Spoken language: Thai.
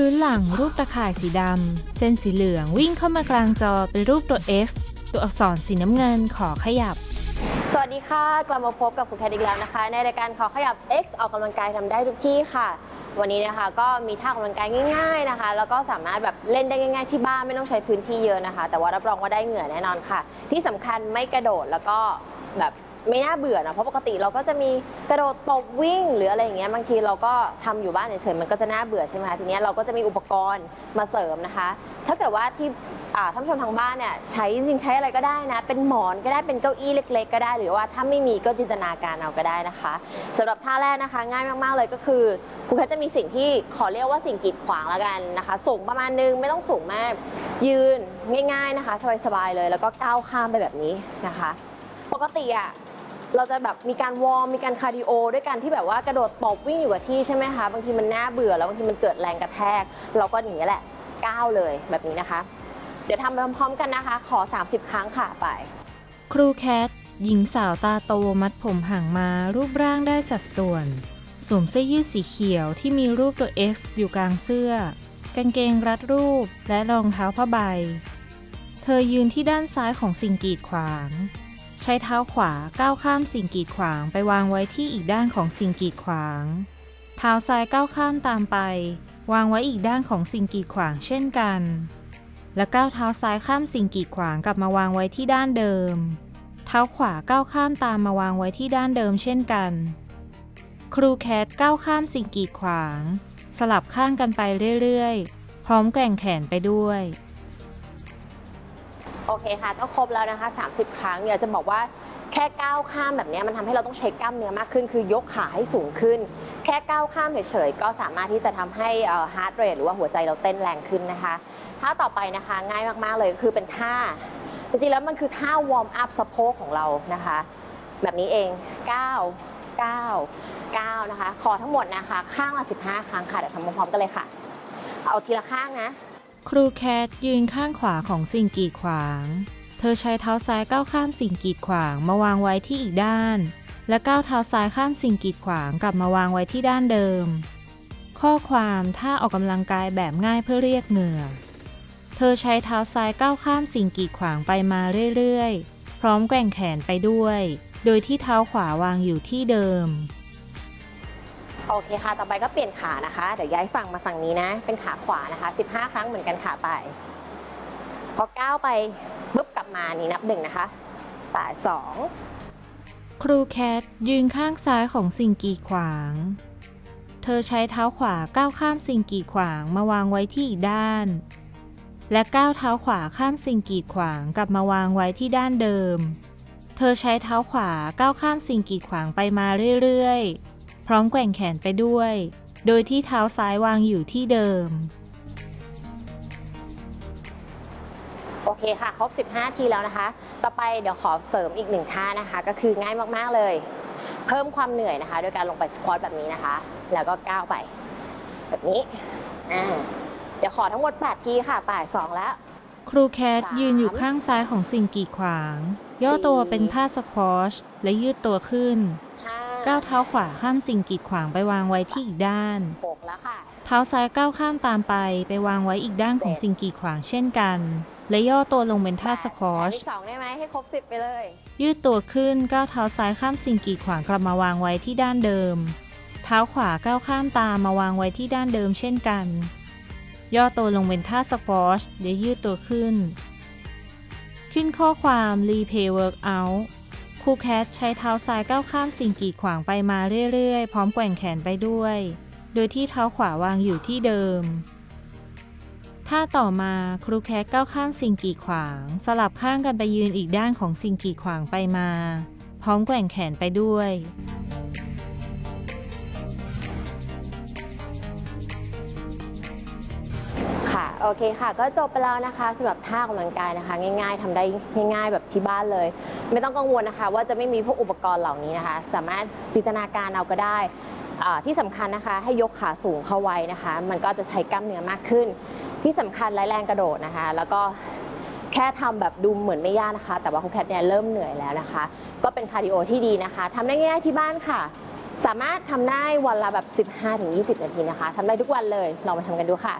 พื้นหลังรูปตะข่ายสีดำ เส้นสีเหลืองวิ่งเข้ามากลางจอเป็นรูปตัว X ตัวอักษรสีน้ำเงินขอขยับ สวัสดีค่ะ กลับมาพบกับคุณแคทอีกแล้วนะคะ ในรายการขอขยับ X ออกกำลังกายทำได้ทุกที่ค่ะ วันนี้นะคะก็มีท่าออกกำลังกายง่าย ๆนะคะ แล้วก็สามารถแบบเล่นได้ง่าย ๆ ที่บ้านไม่ต้องใช้พื้นที่เยอะนะคะ แต่ว่ารับรองว่าได้เหงื่อแน่นอนค่ะ ที่สำคัญไม่กระโดดแล้วก็แบบ ไม่น่าเบื่อนะเพราะปกติเราก็จะมีกระโดดตบวิ่งหรืออะไรอย่างเงี้ยบางทีเราก็ทำอยู่บ้านเฉยๆมันก็จะน่าเบื่อใช่ไหมคะทีเนี้ยเราก็จะมีอุปกรณ์มาเสริมนะคะ ถ้าเกิดว่าที่อ่าท่านผู้ชมทางบ้านเนี่ยใช้จริงๆใช้อะไรก็ได้นะ เป็นหมอนก็ได้เป็นเก้าอี้เล็ก ๆ ก็ได้ หรือว่าถ้าไม่มีก็จินตนาการเอาก็ได้นะคะสำหรับท่าแรกนะคะ ง่ายมากๆเลยก็คือครูแคทจะมีสิ่งที่ขอเรียกว่าสิ่งกีดขวางแล้วกันนะคะ สูงประมาณนึงไม่ต้องสูงมากยืนง่าย ๆนะคะ สบายๆเลย แล้วก็ก้าวข้ามไปแบบนี้นะคะ ปกติอะ เราจะแบบมีการวอร์มมีการคาร์ดิโอด้วยการที่แบบว่ากระโดดตบวิ่งอยู่กับที่ใช่ไหมคะบางทีมันน่าเบื่อแล้วบางทีมันเกิดแรงกระแทก เราก็อย่างนี้แหละก้าวเลยแบบนี้นะคะ เดี๋ยวทำไปพร้อมๆกันนะคะ ขอ 30 ครั้งค่ะไป ครูแคทหญิงสาวตาโตมัดผมห่างมารูปร่างได้สัดส่วน สวมเสื้อยืดสีเขียวที่มีรูปตัว X อยู่กลางเสื้อ กางเกงรัดรูปและรองเท้าผ้าใบ เธอยืนที่ด้านซ้ายของสิ่งกีดขวาง ใช้เท้าขวาก้าวข้ามสิ่งกีดขวางไปวางไว้ที่อีกด้านของสิ่งกีดขวาง เท้าซ้ายก้าวข้ามตามไป วางไว้อีกด้านของสิ่งกีดขวางเช่นกัน และก้าวเท้าซ้ายข้ามสิ่งกีดขวางกลับมาวางไว้ที่ด้านเดิม เท้าขวาก้าวข้ามตามมาวางไว้ที่ด้านเดิมเช่นกัน ครูแคทก้าวข้ามสิ่งกีดขวาง สลับข้างกันไปเรื่อยๆ พร้อมแกว่งแขนไปด้วย โอเคค่ะก็ครบแล้วนะคะ 30 ครั้งเนี่ยจะบอกว่าแค่ก้าวข้ามแบบนี้มันทำให้เราต้องใช้กล้ามเนื้อมากขึ้น คือยกขาให้สูงขึ้น แค่ก้าวข้ามเฉยๆก็สามารถที่จะทำให้ฮาร์ดเรทหรือว่าหัวใจเราเต้นแรงขึ้นนะคะท่าต่อไปนะคะง่ายมากๆเลยคือเป็นท่า จริงๆแล้วมันคือท่าวอร์มอัพสะโพกของเรานะคะ แบบนี้เอง9 9 9นะคะ ขอทั้งหมดนะคะ ข้างละ 15 ครั้งค่ะเดี๋ยวทำพร้อมๆกันเลยค่ะ เอาทีละข้างนะ ครูแคทยืนข้างขวาของสิ่งกีดขวาง เธอใช้เท้าซ้ายก้าวข้ามสิ่งกีดขวางมาวางไว้ที่อีกด้าน และก้าวเท้าซ้ายข้ามสิ่งกีดขวางกลับมาวางไว้ที่ด้านเดิม ข้อความท่าออกกำลังกายแบบง่ายเพื่อเรียกเหงื่อ เธอใช้เท้าซ้ายก้าวข้ามสิ่งกีดขวางไปมาเรื่อยๆ พร้อมแกว่งแขนไปด้วย โดยที่เท้าขวาวางอยู่ที่เดิม โอเคค่ะ ต่อไปก็เปลี่ยนขานะคะ เดี๋ยวย้ายฝั่งมาฝั่งนี้นะ เป็นขาขวานะคะ 15 ครั้งเหมือนกันขาไป พอก้าวไปปุ๊บกลับมานี่นับหนึ่งนะคะป่ายสองครูแคทยืนข้างซ้ายของสิ่งกีดขวาง เธอใช้เท้าขวาก้าวข้ามสิ่งกีดขวางมาวางไว้ที่อีกด้าน และก้าวเท้าขวาข้ามสิ่งกีดขวางกลับมาวางไว้ที่ด้านเดิม เธอใช้เท้าขวาก้าวข้ามสิ่งกีดขวางไปมาเรื่อยๆ พร้อมแกว่งแขนไปด้วย โดยที่เท้าซ้ายวางอยู่ที่เดิม โอเคค่ะ ครบ 15 ทีแล้วนะคะ ต่อไปเดี๋ยวขอเสริมอีกหนึ่งท่านะคะ ก็คือง่ายมาก ๆ เลย เพิ่มความเหนื่อยนะคะ โดยการลงไปสควอตแบบนี้นะคะ แล้วก็ก้าวไป แบบนี้อ่าเดี๋ยวขอทั้งหมด 8 ทีค่ะป่ายสองแล้ว ครูแคทสามยืนอยู่ข้างซ้ายของสิ่งกีดขวาง ย่อตัวสี่เป็นท่าสควอชและยืดตัวขึ้นห้า ก้าวเท้าขวาข้ามสิ่งกีดขวางไปวางไว้ที่อีกด้าน หกแล้วค่ะเท้าซ้ายก้าวข้ามตามไปไปวางไว้อีกด้านของเจ็ดสิ่งกีดขวางเช่นกัน และย่อตัวลงเป็นท่าสควอชนที่สองได้ไหมให้ครบ10ไปเลย ยืดตัวขึ้นก้าวเท้าซ้ายข้ามสิ่งกีดขวางกลับมาวางไว้ที่ด้านเดิม เท้าขวาก้าวข้ามตามมาวางไว้ที่ด้านเดิมเช่นกัน ย่อตัวลงเป็นท่าสควอชและยืดตัวขึ้น ขึ้นข้อความ Replay Workout ครูแคทใช้เท้าซ้ายก้าวข้ามสิ่งกีดขวางไปมาเรื่อยๆ พร้อมแกว่งแขนไปด้วย โดยที่เท้าขวาวางอยู่ที่เดิม ท่าต่อมาครูแคทก้าวข้ามสิ่งกีดขวาง สลับข้างกันไปยืนอีกด้านของสิ่งกีดขวางไปมา พร้อมแกว่งแขนไปด้วยค่ะโอเคค่ะ ก็จบไปแล้วนะคะสำหรับท่าออกกำลังกายนะคะ ง่าย ๆทำได้ง่าย ๆ แบบที่บ้านเลย ไม่ต้องกังวลนะคะ ว่าจะไม่มีพวกอุปกรณ์เหล่านี้นะคะ สามารถจินตนาการเอาก็ได้ที่สำคัญนะคะให้ยกขาสูงเข้าไว้นะคะ มันก็จะใช้กล้ามเนื้อมากขึ้น ที่สำคัญไร้แรงกระโดดนะคะ แล้วก็แค่ทำแบบดูเหมือนไม่ยากนะคะ แต่ว่าคุณแคทเนี่ยเริ่มเหนื่อยแล้วนะคะ ก็เป็นคาร์ดิโอที่ดีนะคะทำได้ง่ายๆที่บ้านค่ะ สามารถทำได้วันละแบบ 15-20 นาทีนะคะทำได้ทุกวันเลยลองมาทำกันดูค่ะ